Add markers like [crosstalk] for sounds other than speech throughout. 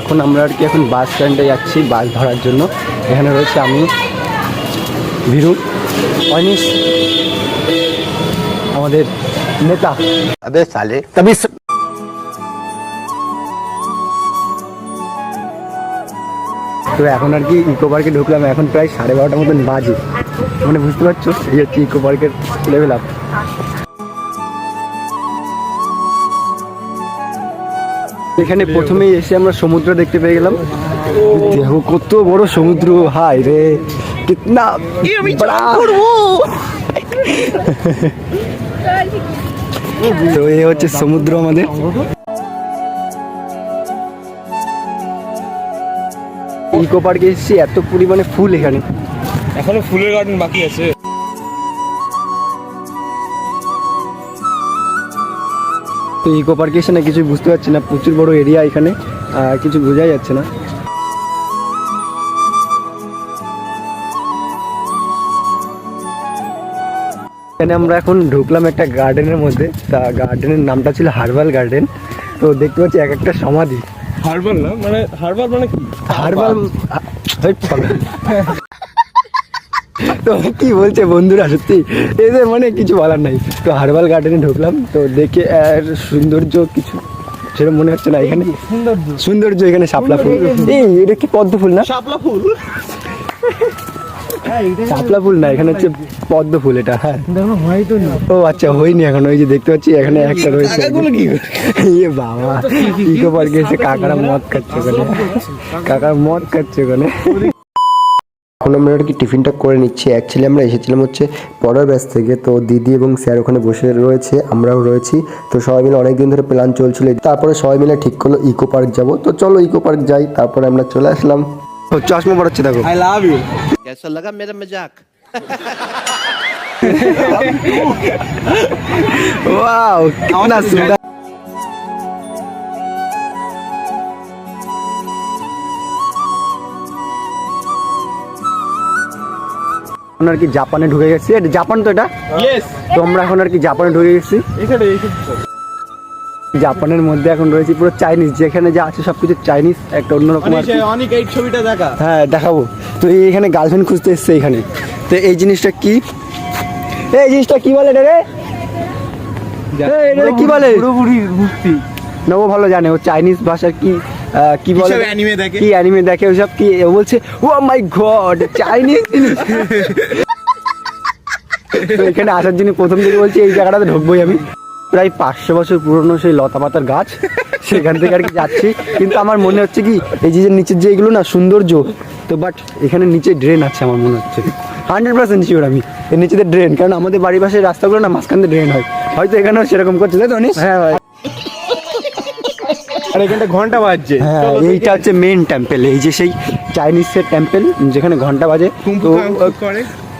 এখন আমরা আর কি এখন বাস স্ট্যান্ডে যাচ্ছি বাস ধরার জন্য। এখানে রয়েছে আমি, ভিরু অনিশ আমাদের নেতা। আবে সালে। তবে তো এখন আর কি ইকো পার্কে ঢুকলাম এখন প্রায় সাড়ে বারোটার মতন বাজে। মানে বুঝতে পারছ? এই হচ্ছে ইকো পার্কের লেভেল আপ এখানে প্রথমেই এসে আমরা সমুদ্র দেখতে পেয়ে গেলাম। দেখো কত বড় সমুদ্র হাই রে কিতনা আমি [laughs] তো হচ্ছে সমুদ্র আমাদের। ইকো পার্কে এসেছি এত পরিমাণে ফুল এখানে। এখনও ফুলের গার্ডেন বাকি আছে। তো ইকো পার্কে এসে না কিছু বুঝতে পারছি না প্রচুর বড় এরিয়া এখানে কিছু বোঝাই যাচ্ছে না। এখানে আমরা এখন ঢুকলাম একটা গার্ডেনের মধ্যে। তা গার্ডেনের নামটা ছিল হার্বাল গার্ডেন তো দেখতে পাচ্ছি এক একটা সমাধি। হার্বাল না? মানে হার্বাল মানে কি? হার্বাল তো কি বলছে বন্ধুরা সত্যি? এদের মানে কিছু বলার নাই। তো হার্বাল গার্ডেনে ঢুকলাম। তো দেখে আর সৌন্দর্য কিছু সেটা মনে হচ্ছে না এখানে। সৌন্দর্য। সৌন্দর্য এখানে শাপলা ফুল। এই এটা কি পদ্ম ফুল না? শাপলা ফুল। শাপলা ফুল না এখানে হচ্ছে পদ্ম ফুল এটা হ্যাঁ। ও আচ্ছা হয়নি এখন ওই যে দেখতে পাচ্ছি এখানে একটা রয়েছে। ইয়ে বাবা ইকো পার্কে এসে কাকারা মদ খাচ্ছে ওখানে কাকারা মদ খাচ্ছে ওখানে এখন আমরা আর কি টিফিনটা করে নিচ্ছি। অ্যাকচুয়ালি আমরা এসেছিলাম হচ্ছে পড়ার ব্যাচ থেকে। তো দিদি এবং স্যার ওখানে বসে রয়েছে আমরাও রয়েছি। তো সবাই মিলে অনেকদিন ধরে প্ল্যান চলছিল। তারপরে সবাই মিলে ঠিক করল ইকো পার্ক যাব। তো চলো ইকো পার্ক যাই তারপরে আমরা চলে আসলাম। ও চশমা পড়াচ্ছে দেখো আই লাভ ইউ कैसा लगा मेरा मजाक ওয়াও কিতনা সুন্দর এখন আর কি জাপানে ঢুকে গেছি এটা জাপান তো এটা ইয়েস তো আমরা এখন আর কি জাপানে ঢুকে গেছি এখানে এখানে জাপানের মধ্যে এখন রয়েছে পুরো চাইনিজ যেখানে যা আছে সবকিছু চাইনিজ একটা অন্যরকম আর অনেক এই ছবিটা দেখা? হ্যাঁ দেখাবো। তো এই এখানে গার্লফ্রেন্ড খুঁজতে এসছে এখানে তো এই জিনিসটা কি? এই জিনিসটা কি বলে রে? এটা কি বলে? পুরোপুরি মুক্তি। নবো ভালো জানে। ও চাইনিজ ভাষার কি কি বলে? anime দেখে? কি অ্যানিমে দেখে? ওসব কি? ও বলছে ও মাই গড চাইনিজ জিনিস। [laughs] এখানে আসার জন্য প্রথম থেকে বলছি এই জায়গাটাতে ঢুকবোই আমি। প্রায় পাঁচশো বছর পুরনো সেই লতা পাতার গাছ। সেখান থেকে আর কি যাচ্ছি। কিন্তু আমার মনে হচ্ছে কি এই যে যে নিচের যে এগুলো না সৌন্দর্য তো বাট এখানে নিচে ড্রেন আছে আমার মনে হচ্ছে। হান্ড্রেড পার্সেন্ট শিওর আমি। এর নিচেতে ড্রেন কারণ আমাদের বাড়ির পাশে রাস্তাগুলো না মাঝখান দিয়ে ড্রেন হয়। হয়তো এখানেও সেরকম করছে তাই তো অনিশ? হ্যাঁ ভাই। আর এখানটা ঘণ্টা বাজছে। হ্যাঁ এইটা হচ্ছে মেন টেম্পল এই যে সেই চাইনিজের টেম্পল যেখানে ঘণ্টা বাজে। কুম্ফু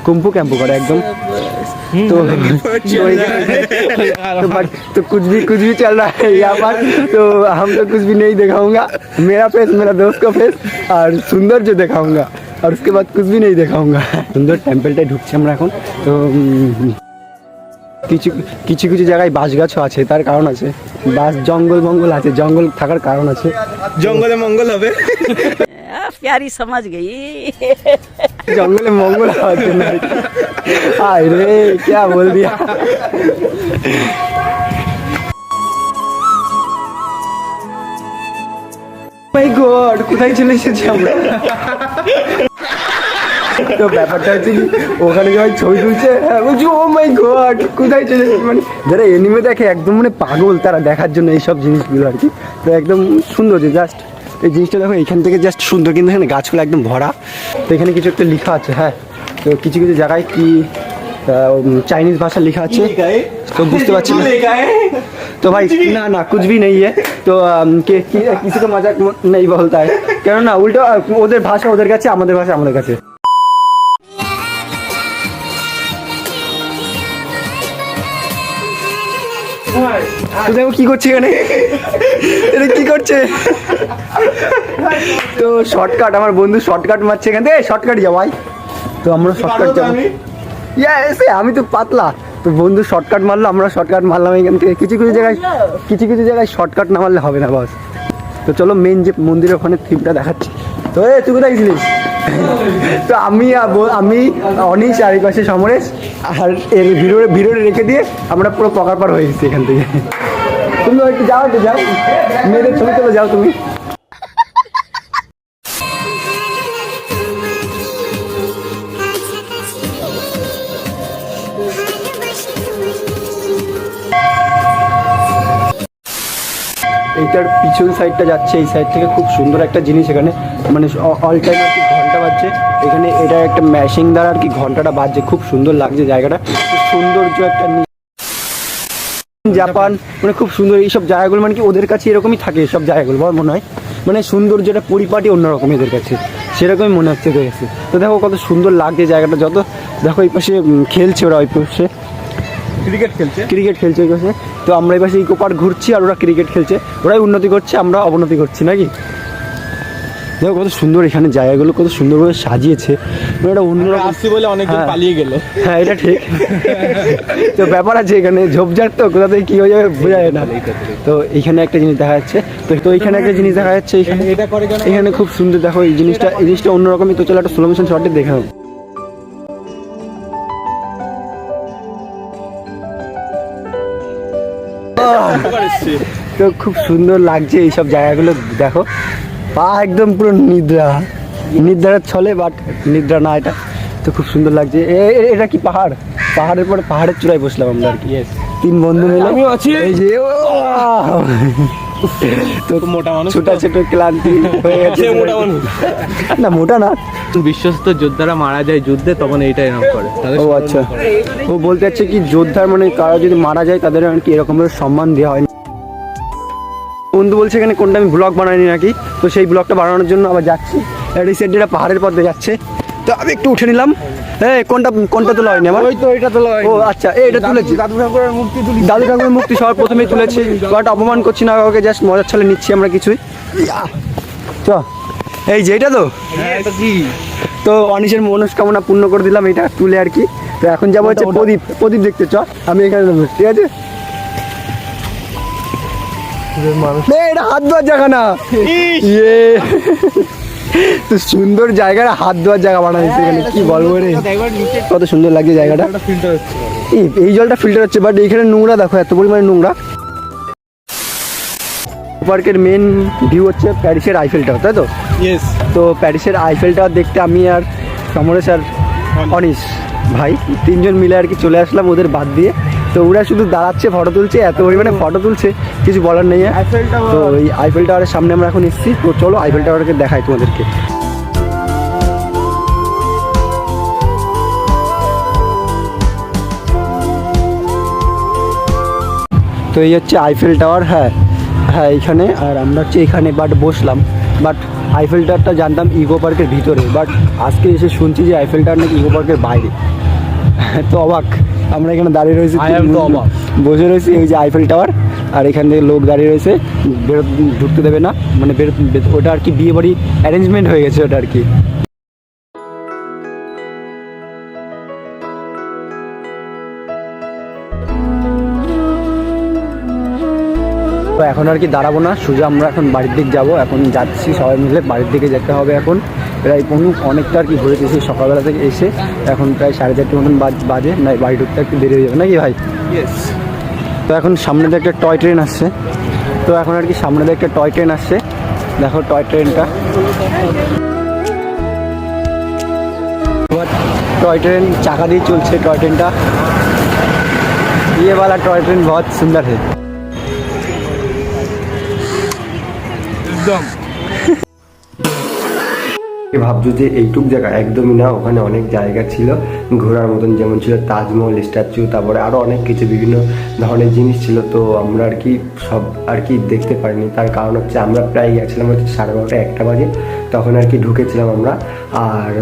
তো কাম্ফু করে कुंफू कैंपू करे एकदम तो तो, तो, but, तो कुछ भी कुछ भी चल रहा है यहाँ पर तो हम तो कुछ भी नहीं दिखाऊंगा मेरा फेस मेरा दोस्त का फेस और सुंदर जो दिखाऊंगा और उसके बाद कुछ भी नहीं दिखाऊंगा সুন্দর টেম্পলটায় ঢুকছি আমরা এখন তো উম, কিছু কিছু কিছু জায়গায় বাঁশ গাছও আছে তার কারণ আছে বাঁশ জঙ্গল মঙ্গল আছে জঙ্গল থাকার কারণ আছে জঙ্গলে মঙ্গল হবে आ, प्यारी समझ জঙ্গলে মঙ্গল হওয়ার জন্য ক্যা বল দিয়া। মাই গড কোথায় চলে এসেছি আমরা? তো ব্যাপারটা হচ্ছে কি, ওখানে ছবি তুলছে হ্যাঁ, বলছি ও মাই গড কোথায় চলে মানে যারা এনিমে দেখে একদম মানে পাগল তারা দেখার জন্য এইসব জিনিসগুলো আর কি। তো একদম সুন্দর যে জাস্ট এই জিনিসটা দেখো এখান থেকে জাস্ট সুন্দর কিন্তু এখানে গাছগুলো একদম ভরা তো এখানে কিছু একটা লেখা আছে হ্যাঁ তো কিছু কিছু জায়গায় কি চাইনিজ ভাষা লেখা আছে তো বুঝতে পারছি না तो भाई ना ना कुछ भी नहीं है तो अम, कि, कि, किसी को मजाक नहीं बोलता है কেননা উল্টো আহ, ওদের ভাষা ওদের কাছে আমাদের ভাষা আমাদের কাছে তো দেখো কি করছে এখানে? এটা কি করছে? তো শর্টকাট আমার বন্ধু শর্টকাট মারছে এখান থেকে। শর্টকাট যাও ভাই। তো আমরা শর্টকাট যাব। ইয়া এসে আমি তো পাতলা। তো বন্ধু শর্টকাট মারলো আমরা শর্টকাট মারলাম এখান থেকে। কিছু কিছু জায়গায় কিছু কিছু জায়গায় শর্টকাট না মারলে হবে না বাস তো চলো মেন যে মন্দিরের ওখানে থিমটা দেখাচ্ছি। তো এ তুই কোথায় গেছিলিস? তো আমি আমি, অনিশ আর এই পাশে সমরেশ, আর এর ভিডিওরে ভিডিওরে রেখে দিয়ে আমরা পুরো পকার পার হয়ে গেছি এখান থেকে। তুমি একটু যাও একটু যাও। মেয়েদের ছবি তুলে, যাও তুমি। এইটার পিছন সাইডটা যাচ্ছে, এই সাইড থেকে খুব সুন্দর একটা জিনিস এখানে। মানে অল টাইম ঘণ্টা বাজছে। এখানে এটা একটা ম্যাশিং দ্বারা আর কি ঘন্টাটা বাজছে। খুব সুন্দর লাগছে জায়গাটা। সৌন্দর্য একটা জাপান মানে খুব সুন্দর এইসব জায়গাগুলো মানে কি ওদের কাছে এরকমই থাকে এসব জায়গাগুলো আমার মনে হয়। মানে সৌন্দর্যটা পরিপাটি অন্যরকম এদের কাছে। সেরকমই মনে হচ্ছে এদের কাছে। তো দেখো কত সুন্দর লাগছে জায়গাটা যত দেখো এই পাশে খেলছে ওরা ওই পাশে। ক্রিকেট খেলছে? ক্রিকেট খেলছে ওই পাশে। তো আমরা এই পাশে ইকো পার্ক ঘুরছি আর ওরা ক্রিকেট খেলছে। ওরাই উন্নতি করছে আমরা অবনতি করছি নাকি? দেখো কত সুন্দর এখানে জায়গাগুলো কত সুন্দরভাবে সাজিয়েছে। মানে এটা অন্যরকম আসছি বলে অনেকজন হ্যাঁ। পালিয়ে গেল। হ্যাঁ এটা ঠিক। [laughs] তো ব্যাপার আছে এখানে ঝোপঝাড় তো কোথা থেকে কি হয়ে যাবে বোঝা যায় না। তো এখানে একটা জিনিস দেখা যাচ্ছে। তো তো এখানে একটা জিনিস দেখা যাচ্ছে এখানে এটা করে কেন? এখানে খুব সুন্দর দেখো এই জিনিসটা এই জিনিসটা অন্যরকমই তো চলো একটা স্লো মোশন শটে দেখে নাও। তো খুব সুন্দর লাগছে এইসব জায়গাগুলো দেখো। পা একদম পুরো নিদ্রা। নিদ্রার ছলে বাট নিদ্রা না এটা। তো খুব সুন্দর লাগছে। এটা কি পাহাড়? পাহাড়ের পরে পাহাড়ের চূড়ায় বসলাম আমরা আর কি। তিন বন্ধু মিলে। আমিও আছি। এই যে তো মোটা মানুষ ছোটা ছোট ক্লান্তি হয়ে গেছে। মোটা মানুষ। না মোটা না। বিশ্বস্ত যোদ্ধারা মারা যায় যুদ্ধে তখন এইটা এরকম করে। ও আচ্ছা। ও বলতে চাচ্ছে কি যোদ্ধার মানে কারও যদি মারা যায় তাদের আর কি এরকম সম্মান দেওয়া হয় বন্ধু বলছে এখানে কোনটা আমি ব্লগ বানাইনি নাকি? তো সেই ব্লগটা বানানোর জন্য আবার যাচ্ছি। রিসেন্টলি পাহাড়ের পথে যাচ্ছে। তো আমি একটু উঠে নিলাম। হ্যাঁ কোনটা কোনটা তোলা হয়নি আমার? ওই তো এটা তো লয় ও আচ্ছা এই এটা তুলেছি। দাদু ঠাকুরের মূর্তি তুলি দাদু ঠাকুরের মুক্তি সবার প্রথমেই তুলেছি। বাট অপমান করছি না কাউকে জাস্ট মজার ছলে নিচ্ছি আমরা কিছুই। চ এই যে এটা তো? হ্যাঁ এটা কি? তো অনিশের মনস্কামনা পূর্ণ করে দিলাম এটা তুলে আর কি। তো এখন যাব হচ্ছে প্রদীপ। প্রদীপ দেখতে চ আমি এখানে ঠিক আছে? এটা হাত ধোয়ার জায়গা না। ইয়ে। তো সুন্দর জায়গা হাত ধোয়ার জায়গা বানাইছে এখানে কি বলব রে? কত সুন্দর লাগছে জায়গাটা। এই এই জলটা ফিল্টার হচ্ছে বাট এইখানে নোংরা দেখো এত পরিমাণে নোংরা। পার্কের মেন ভিউ হচ্ছে প্যারিসের আইফেল টাওয়ার তাই তো? তো প্যারিসের আইফেল টাওয়ার দেখতে আমি আর সমরেশ আর অনিশ ভাই তিনজন মিলে আর কি চলে আসলাম ওদের বাদ দিয়ে। তো ওরা শুধু দাঁড়াচ্ছে ফটো তুলছে এত পরিমাণে ফটো তুলছে কিছু বলার নেই আইফেল তো এই আইফেল টাওয়ারের সামনে আমরা এখন এসেছি। তো চলো আইফেল টাওয়ারকে দেখাই তোমাদেরকে। তো এই হচ্ছে আইফেল টাওয়ার হ্যাঁ। হ্যাঁ এইখানে। আর আমরা হচ্ছে এখানে বাট বসলাম। বাট আইফেল টাওয়ারটা জানতাম ইকো পার্কের ভিতরে। বাট আজকে এসে শুনছি যে আইফেল টাওয়ার নাকি ইকো পার্কের বাইরে। [laughs] তো অবাক আমরা এখানে দাঁড়িয়ে রয়েছি I তো অবাক। বসে রয়েছি এই যে আইফেল টাওয়ার আর এখান থেকে লোক দাঁড়িয়ে রয়েছে বেরো ঢুকতে দেবে না মানে বেরো ওটা আর কি বিয়ে বাড়ি অ্যারেঞ্জমেন্ট হয়ে গেছে ওটা আর কি তো এখন আর কি দাঁড়াবো না। সোজা আমরা এখন বাড়ির দিক যাব। এখন যাচ্ছি সবাই মিলে বাড়ির দিকে যেতে হবে এখন। প্রায় কোনো অনেকটা আর কি ঘুরেতেছি সকালবেলা থেকে এসে। এখন প্রায় সাড়ে চারটে মতন বাজে না বাড়ি ঢুকতে একটু দেরি হয়ে যাবে নাকি ভাই? তো এখন সামনে দিয়ে একটা টয় ট্রেন আসছে। তো এখন আর কি সামনে দিয়ে একটা টয় ট্রেন আসছে। দেখো টয় ট্রেনটা। টয় ট্রেন চাকা দিয়ে চলছে টয় ট্রেনটা। ইয়ে का টয় ট্রেন टॉय সুন্দর बहुत একদম। ভাবছ যে এইটুক জায়গা একদমই না, ওখানে অনেক জায়গা ছিল, ঘোরার মতন যেমন ছিল তাজমহল, স্ট্যাচু, তারপরে আরও অনেক কিছু, বিভিন্ন ধরনের জিনিস ছিল, তো আমরা আর কি সব আর কি দেখতে পারিনি। তার কারণ হচ্ছে আমরা প্রায় গেছিলাম হচ্ছে সাড়ে বারোটা, একটা বাজে, তখন আর কি ঢুকেছিলাম আমরা, আর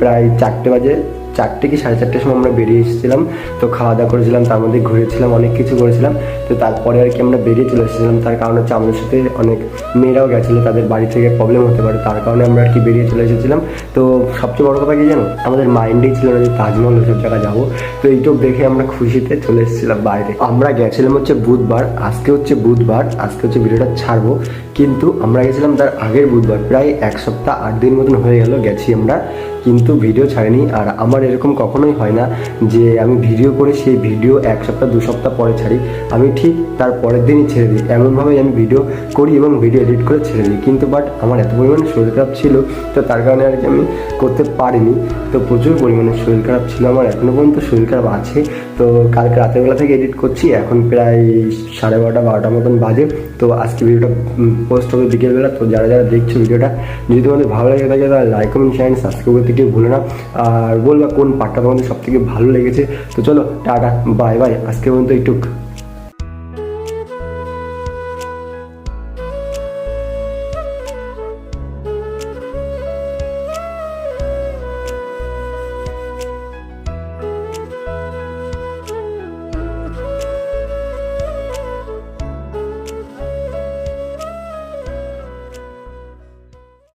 প্রায় চারটে বাজে চারটে কি সাড়ে চারটের সময় আমরা বেরিয়ে এসেছিলাম, তো খাওয়া দাওয়া করেছিলাম, তার মধ্যে ঘুরেছিলাম, অনেক কিছু করেছিলাম, তো তারপরে আর কি আমরা বেরিয়ে চলে এসেছিলাম। তার কারণ হচ্ছে আমাদের সাথে অনেক মেয়েরাও গেছিল, তাদের বাড়ি থেকে প্রবলেম হতে পারে, তার কারণে আমরা আর কি বেরিয়ে চলে এসেছিলাম। তো সবচেয়ে বড় কথা কি জানো, আমাদের মাইন্ডেই ছিল না যে তাজমহল ওসব জায়গায় যাব, তো এইটুক দেখে আমরা খুশিতে চলে এসেছিলাম বাইরে। আমরা গেছিলাম হচ্ছে বুধবার, আজকে হচ্ছে বুধবার, আজকে হচ্ছে ভিডিওটা ছাড়বো কিন্তু আমরা গেছিলাম তার আগের বুধবার, প্রায় এক সপ্তাহ আট দিন মতন হয়ে গেল গেছি আমরা, কিন্তু ভিডিও ছাড়িনি। আর আমার এরকম কখনোই হয় না যে আমি ভিডিও করে সেই ভিডিও এক সপ্তাহ, দু সপ্তাহ পরে ছাড়ি। আমি ঠিক তার পরের দিনই ছেড়ে দিই। এমনভাবে আমি ভিডিও করি এবং ভিডিও এডিট করে ছেড়ে দিই। কিন্তু বাট আমার এত পরিমাণে শরীর খারাপ ছিল, তো তার কারণে আর কি আমি করতে পারিনি। তো প্রচুর পরিমাণে শরীর খারাপ ছিল আমার। এখনও পর্যন্ত শরীর খারাপ আছে। তো কালকে রাতের বেলা থেকে এডিট করছি। এখন প্রায় সাড়ে বারোটা বারোটার মতন বাজে। তো আজকে ভিডিওটা পোস্ট হবে বিকেলবেলা তো যারা যারা দেখছ ভিডিওটা, যদি তোমাদের ভালো লেগে থাকে, তাহলে লাইক কমেন্ট শেয়ার সাবস্ক্রাইব করতে কেউ ভুলো না। আর বলবা কোন পার্টটা তোমাদের সব থেকে ভালো লেগেছে। তো চলো, টাটা বাই বাই আজকে পর্যন্ত একটু